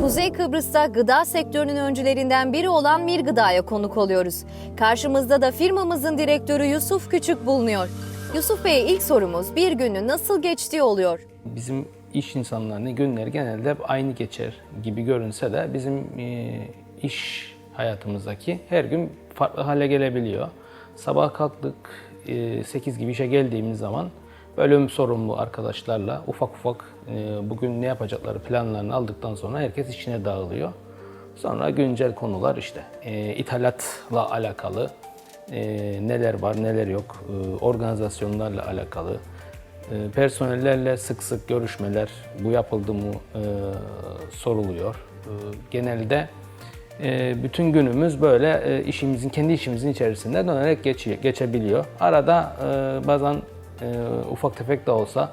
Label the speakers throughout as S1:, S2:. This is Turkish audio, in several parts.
S1: Kuzey Kıbrıs'ta gıda sektörünün öncülerinden biri olan Mir Gıda'ya konuk oluyoruz. Karşımızda da firmamızın direktörü Yusuf Küçük bulunuyor. Yusuf Bey'e ilk sorumuz bir günü nasıl geçtiği oluyor.
S2: Bizim iş insanlarının günleri genelde aynı geçer gibi görünse de bizim e, iş hayatımızdaki her gün farklı hale gelebiliyor. Sabah kalktık e, 8 gibi işe geldiğimiz zaman bölüm sorumlu arkadaşlarla ufak ufak e, bugün ne yapacakları planlarını aldıktan sonra herkes işine dağılıyor. Sonra güncel konular işte e, ithalatla alakalı e, neler var neler yok, organizasyonlarla alakalı, Personellerle sık sık görüşmeler, bu yapıldı mı soruluyor. Genelde bütün günümüz böyle işimizin, kendi işimizin içerisinde dönerek geçiyor, geçebiliyor. Arada bazen e, ufak tefek de olsa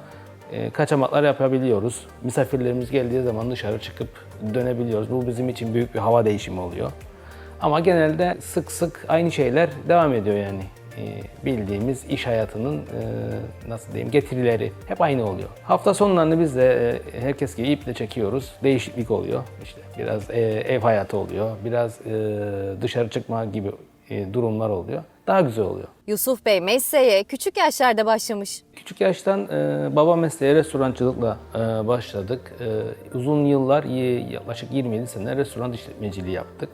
S2: e, kaçamaklar yapabiliyoruz. Misafirlerimiz geldiği zaman dışarı çıkıp dönebiliyoruz. Bu bizim için büyük bir hava değişimi oluyor. Ama genelde sık sık aynı şeyler devam ediyor yani. Ee, bildiğimiz iş hayatının e, nasıl diyeyim getirileri hep aynı oluyor. Hafta sonlarını biz de e, herkes gibi iple çekiyoruz. Değişiklik oluyor. İşte biraz e, ev hayatı oluyor. Biraz dışarı çıkma gibi durumlar oluyor. Daha güzel oluyor.
S1: Yusuf Bey mesleğe küçük yaşlarda başlamış.
S2: Küçük yaştan e, baba mesleği restorancılıkla e, başladık. E, uzun yıllar, yaklaşık 27 sene restoran işletmeciliği yaptık.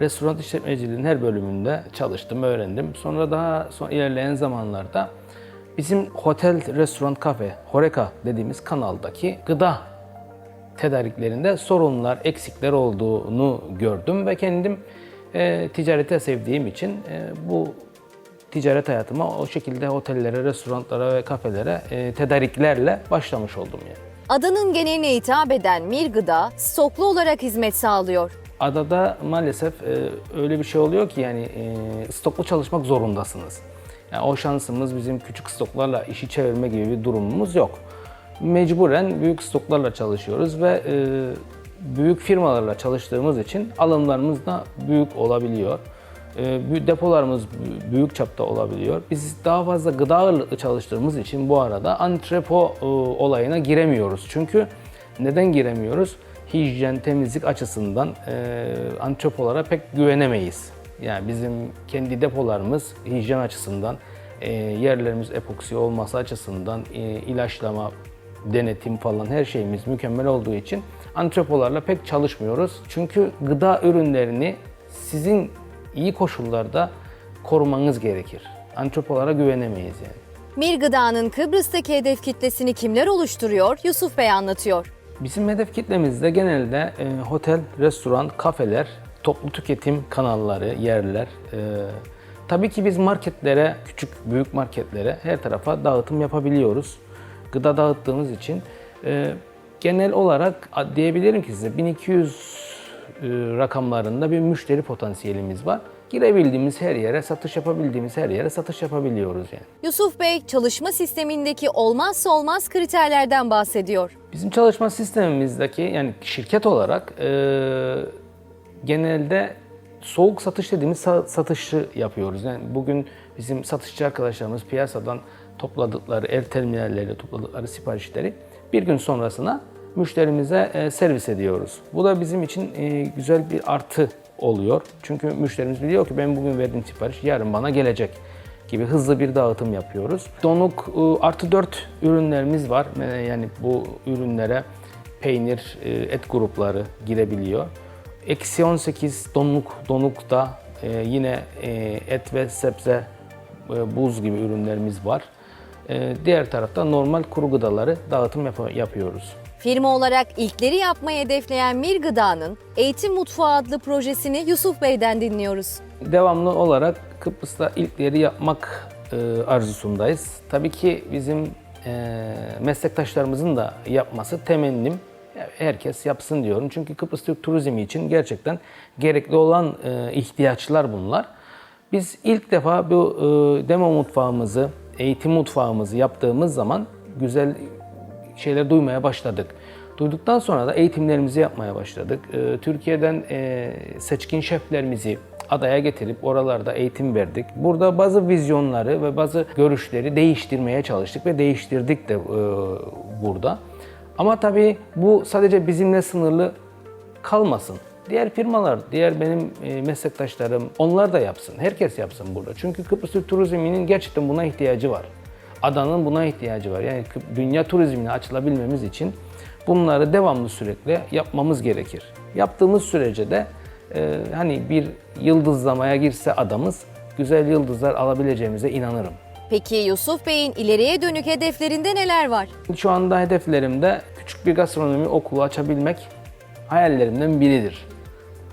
S2: Restoran işletmeciliğinin her bölümünde çalıştım, öğrendim. Sonra daha son ilerleyen zamanlarda bizim hotel, restoran, kafe, Horeca dediğimiz kanaldaki gıda tedariklerinde sorunlar, eksikler olduğunu gördüm ve kendim e, ticarete sevdiğim için e, bu ticaret hayatıma o şekilde otellere, restoranlara ve kafelere e, tedariklerle başlamış oldum yani.
S1: Adanın geneline hitap eden Mir Gıda stoklu olarak hizmet sağlıyor.
S2: Adada maalesef e, öyle bir şey oluyor ki yani e, stoklu çalışmak zorundasınız. Yani o şansımız bizim küçük stoklarla işi çevirme gibi bir durumumuz yok. Mecburen büyük stoklarla çalışıyoruz ve e, büyük firmalarla çalıştığımız için alımlarımız da büyük olabiliyor. E, bü- depolarımız bü- büyük çapta olabiliyor. Biz daha fazla gıda ağırlıklı çalıştığımız için bu arada antrepo e, olayına giremiyoruz. Çünkü neden giremiyoruz? hijyen, temizlik açısından e, antrepolara pek güvenemeyiz. Yani bizim kendi depolarımız hijyen açısından, e, yerlerimiz epoksi olması açısından, ilaçlama, denetim falan her şeyimiz mükemmel olduğu için antrepolarla pek çalışmıyoruz. Çünkü gıda ürünlerini sizin iyi koşullarda korumanız gerekir. Antrepolara güvenemeyiz yani.
S1: Mir Gıda'nın Kıbrıs'taki hedef kitlesini kimler oluşturuyor? Yusuf Bey anlatıyor.
S2: Bizim hedef kitlemizde genelde e, otel, restoran, kafeler, toplu tüketim kanalları, yerler. E, tabii ki biz marketlere, küçük büyük marketlere her tarafa dağıtım yapabiliyoruz. Gıda dağıttığımız için e, genel olarak diyebilirim ki size 1200 e, rakamlarında bir müşteri potansiyelimiz var. Girebildiğimiz her yere, satış yapabildiğimiz her yere satış yapabiliyoruz yani.
S1: Yusuf Bey çalışma sistemindeki olmazsa olmaz kriterlerden bahsediyor.
S2: Bizim çalışma sistemimizdeki yani şirket olarak e, genelde soğuk satış dediğimiz sa- satışı yapıyoruz. Yani bugün bizim satışçı arkadaşlarımız piyasadan topladıkları, ev terminalleriyle topladıkları siparişleri bir gün sonrasına müşterimize e, servis ediyoruz. Bu da bizim için e, güzel bir artı oluyor. Çünkü müşterimiz biliyor ki ben bugün verdiğim sipariş yarın bana gelecek gibi hızlı bir dağıtım yapıyoruz. Donuk e, artı 4 ürünlerimiz var. Yani bu ürünlere peynir, et grupları girebiliyor. Eksi 18 donuk, donukta e, yine et ve sebze, buz gibi ürünlerimiz var. Diğer tarafta normal kuru gıdaları dağıtım yap- yapıyoruz.
S1: Firma olarak ilkleri yapmayı hedefleyen Mir Gıda'nın Eğitim Mutfağı adlı projesini Yusuf Bey'den dinliyoruz.
S2: devamlı olarak Kıbrıs'ta ilkleri yapmak e, arzusundayız. Tabii ki bizim e, meslektaşlarımızın da yapması temennim. Herkes yapsın diyorum. Çünkü Kıbrıs Türk turizmi için gerçekten gerekli olan e, ihtiyaçlar bunlar. Biz ilk defa bu demo mutfağımızı, eğitim mutfağımızı yaptığımız zaman güzel şeyler duymaya başladık. Duyduktan sonra da eğitimlerimizi yapmaya başladık. Ee, Türkiye'den e, seçkin şeflerimizi adaya getirip oralarda eğitim verdik. Burada bazı vizyonları ve bazı görüşleri değiştirmeye çalıştık ve değiştirdik de e, burada. Ama tabii bu sadece bizimle sınırlı kalmasın. Diğer firmalar, diğer benim e, meslektaşlarım onlar da yapsın. Herkes yapsın burada. Çünkü Kıbrıs Türk turizminin gerçekten buna ihtiyacı var. Adanın buna ihtiyacı var. Yani dünya turizmine açılabilmemiz için bunları devamlı sürekli yapmamız gerekir. Yaptığımız sürece de e, hani bir yıldızlamaya girse adamız güzel yıldızlar alabileceğimize inanırım.
S1: Peki Yusuf Bey'in ileriye dönük hedeflerinde neler var?
S2: Şu anda hedeflerimde küçük bir gastronomi okulu açabilmek hayallerimden biridir.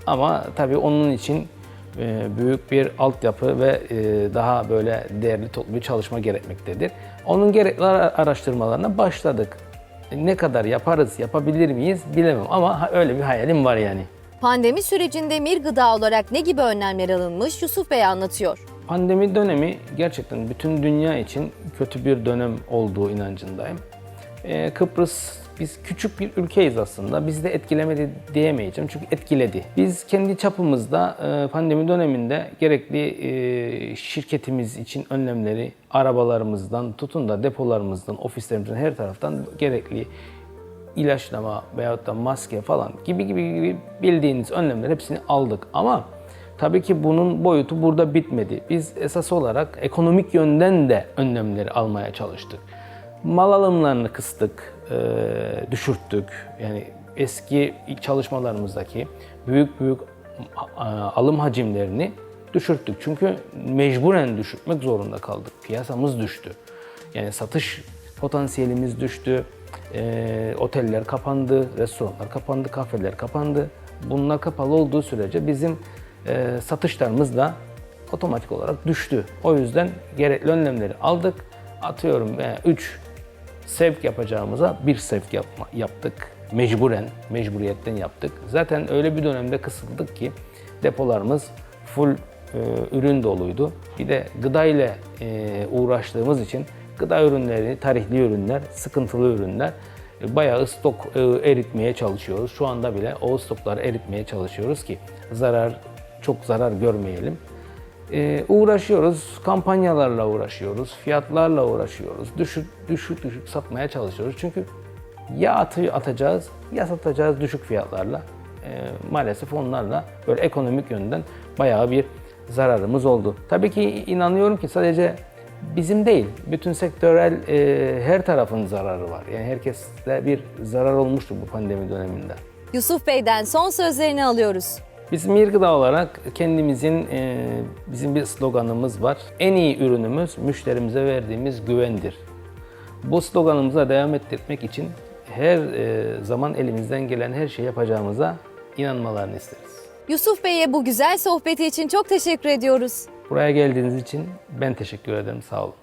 S2: Ama tabii onun için büyük bir altyapı ve e, daha böyle değerli toplu bir çalışma gerekmektedir. Onun gerekli ara- araştırmalarına başladık. Ne kadar yaparız, yapabilir miyiz bilemem ama öyle bir hayalim var yani.
S1: Pandemi sürecinde Mir Gıda olarak ne gibi önlemler alınmış Yusuf Bey anlatıyor.
S2: Pandemi dönemi gerçekten bütün dünya için kötü bir dönem olduğu inancındayım. Kıbrıs biz küçük bir ülkeyiz aslında. Bizi de etkilemedi diyemeyeceğim çünkü etkiledi. Biz kendi çapımızda e, pandemi döneminde gerekli e, şirketimiz için önlemleri arabalarımızdan tutun da depolarımızdan, ofislerimizden her taraftan gerekli ilaçlama veyahut da maske falan gibi gibi gibi bildiğiniz önlemler hepsini aldık. Ama tabii ki bunun boyutu burada bitmedi. Biz esas olarak ekonomik yönden de önlemleri almaya çalıştık. Mal alımlarını kıstık, düşürttük. Yani eski çalışmalarımızdaki büyük büyük a- alım hacimlerini düşürttük. Çünkü mecburen düşürtmek zorunda kaldık. Piyasamız düştü. Yani satış potansiyelimiz düştü. Ee, oteller kapandı, restoranlar kapandı, kafeler kapandı. Bunlar kapalı olduğu sürece bizim e, satışlarımız da otomatik olarak düştü. O yüzden gerekli önlemleri aldık. Atıyorum 3 sevk yapacağımıza bir sevk yapma, yaptık. Mecburen, mecburiyetten yaptık. Zaten öyle bir dönemde kısıldık ki depolarımız full e, ürün doluydu. Bir de gıda ile e, uğraştığımız için gıda ürünleri, tarihli ürünler, sıkıntılı ürünler e, bayağı stok e, eritmeye çalışıyoruz. Şu anda bile o stokları eritmeye çalışıyoruz ki zarar çok zarar görmeyelim. Ee, uğraşıyoruz, kampanyalarla uğraşıyoruz, fiyatlarla uğraşıyoruz. Düşük düşük düşük satmaya çalışıyoruz. Çünkü ya atı atacağız ya satacağız düşük fiyatlarla. Ee, maalesef onlarla böyle ekonomik yönden bayağı bir zararımız oldu. Tabii ki inanıyorum ki sadece bizim değil, bütün sektörel e, her tarafın zararı var. Yani herkeste bir zarar olmuştu bu pandemi döneminde.
S1: Yusuf Bey'den son sözlerini alıyoruz.
S2: Biz Mirgıda olarak kendimizin e, bizim bir sloganımız var. En iyi ürünümüz müşterimize verdiğimiz güvendir. Bu sloganımıza devam ettirmek için her e, zaman elimizden gelen her şeyi yapacağımıza inanmalarını isteriz.
S1: Yusuf Bey'e bu güzel sohbeti için çok teşekkür ediyoruz.
S2: Buraya geldiğiniz için ben teşekkür ederim. Sağ olun.